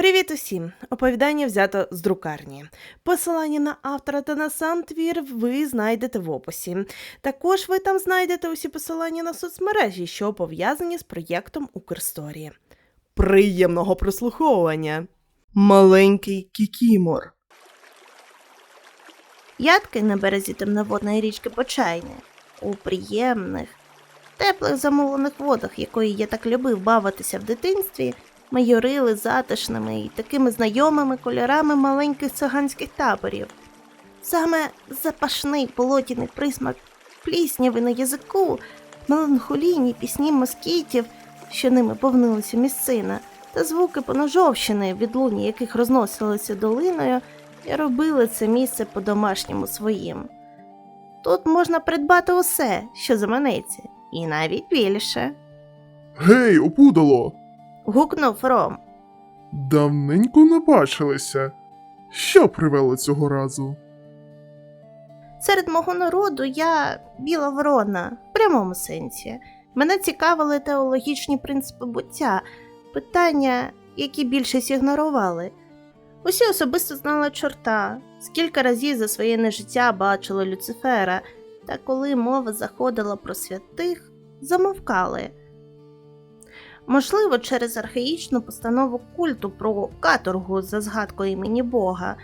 Привіт усім! Оповідання взято з друкарні. Посилання на автора та на сам твір ви знайдете в описі. Також ви там знайдете усі посилання на соцмережі, що пов'язані з проєктом Укрсторії. Приємного прослуховування! Маленький Кікімор. Ядки на березі темноводної річки Почайни, у приємних, теплих замовлених водах, якої я так любив бавитися в дитинстві, майорили затишними і такими знайомими кольорами маленьких циганських таборів. Саме запашний полотяний присмак плісняви на язику, меланхолійні пісні москітів, що ними повнилася місцина, та звуки поножовщини, відлуння яких розносилися долиною, і робили це місце по-домашньому своїм. Тут можна придбати усе, що заманеться, і навіть більше. Гей, опудало! Гукнув Ром. Давненько не бачилися. Що привело цього разу? Серед мого народу я біла ворона в прямому сенсі. Мене цікавили теологічні принципи буття, питання, які більшість ігнорували. Усі особисто знали чорта, скільки разів за своє нежиття бачили Люцифера, та коли мова заходила про святих, замовкали. Можливо, через архаїчну постанову культу про каторгу за згадкою імені Бога,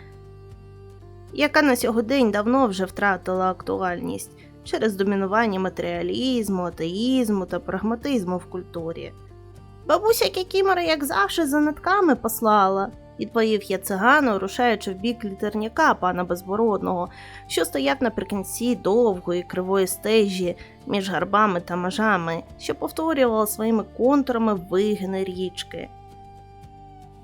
яка на сьогодень давно вже втратила актуальність через домінування матеріалізму, атеїзму та прагматизму в культурі. Бабуся Кікімора, як завжди, за нитками послала, відповів я цигану, рушаючи в бік літерняка пана Безбородного, що стояв наприкінці довгої кривої стежі між гарбами та межами, що повторювала своїми контурами вигини річки.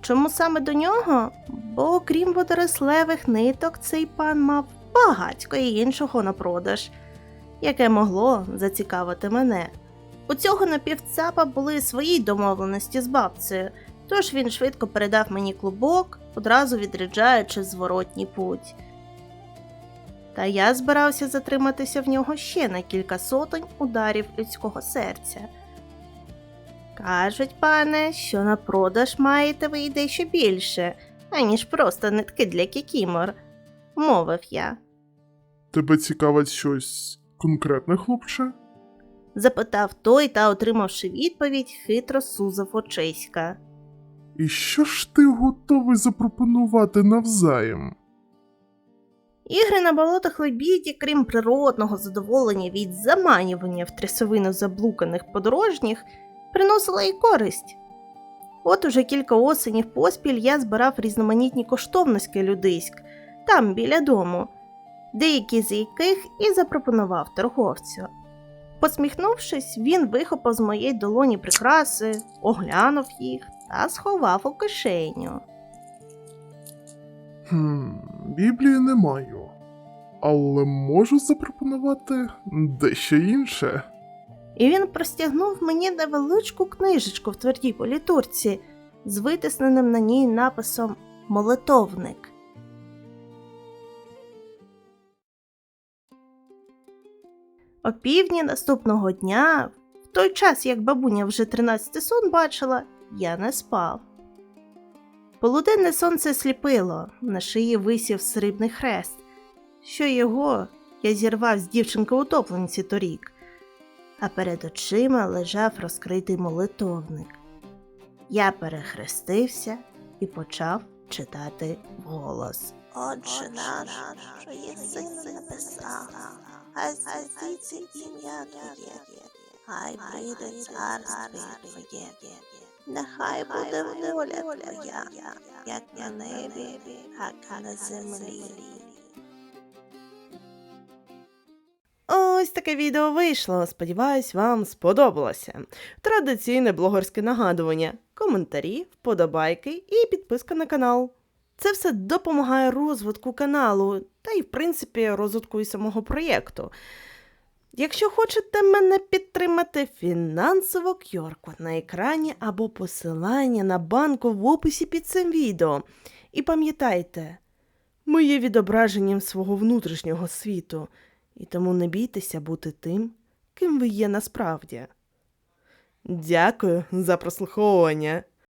Чому саме до нього? Бо окрім водорослевих ниток, цей пан мав багатько і іншого на продаж, яке могло зацікавити мене. У цього напівцапа були свої домовленості з бабцею, тож він швидко передав мені клубок, одразу відряджаючи зворотній путь. Та я збирався затриматися в нього ще на кілька сотень ударів людського серця. Кажуть, пане, що на продаж маєте ви й дещо більше, аніж просто нитки для кікімор, мовив я. Тебе цікавить щось конкретне, хлопче? Запитав той та, отримавши відповідь, хитро сузав очиська. І що ж ти готовий запропонувати навзаєм? Ігри на болотах лебіді, крім природного задоволення від заманювання в трясовину заблуканих подорожніх, приносила і користь. От уже кілька осенів поспіль я збирав різноманітні коштовності людиськ, там біля дому, деякі з яких і запропонував торговцю. Посміхнувшись, він вихопав з моєї долоні прикраси, оглянув їх та сховав у кишеню. Хм, Біблії не маю. Але можу запропонувати дещо інше. І він простягнув мені невеличку книжечку в твердій політурці з витисненим на ній написом Молитовник. О півдні наступного дня, в той час, як бабуня вже тринадцятий сон бачила, я не спав. Полуденне сонце сліпило, на шиї висів срібний хрест, що його я зірвав з дівчинки утопленці торік а перед очима лежав розкритий молитовник. Я перехрестився і почав читати вголос. Отже наш, що є син небеса, хай святиться ім'я Твоє, хай прийде царство Твоє, нехай буде воля Твоя, як на небі, так і на землі. Ось таке відео вийшло. Сподіваюсь, вам сподобалося. Традиційне блогерське нагадування, коментарі, вподобайки і підписка на канал. Це все допомагає розвитку каналу та й, в принципі, розвитку і самого проєкту. Якщо хочете мене підтримати фінансово QR-код на екрані або посилання на банку в описі під цим відео. І пам'ятайте, ми є відображенням свого внутрішнього світу. І тому не бійтеся бути тим, ким ви є насправді. Дякую за прослуховування.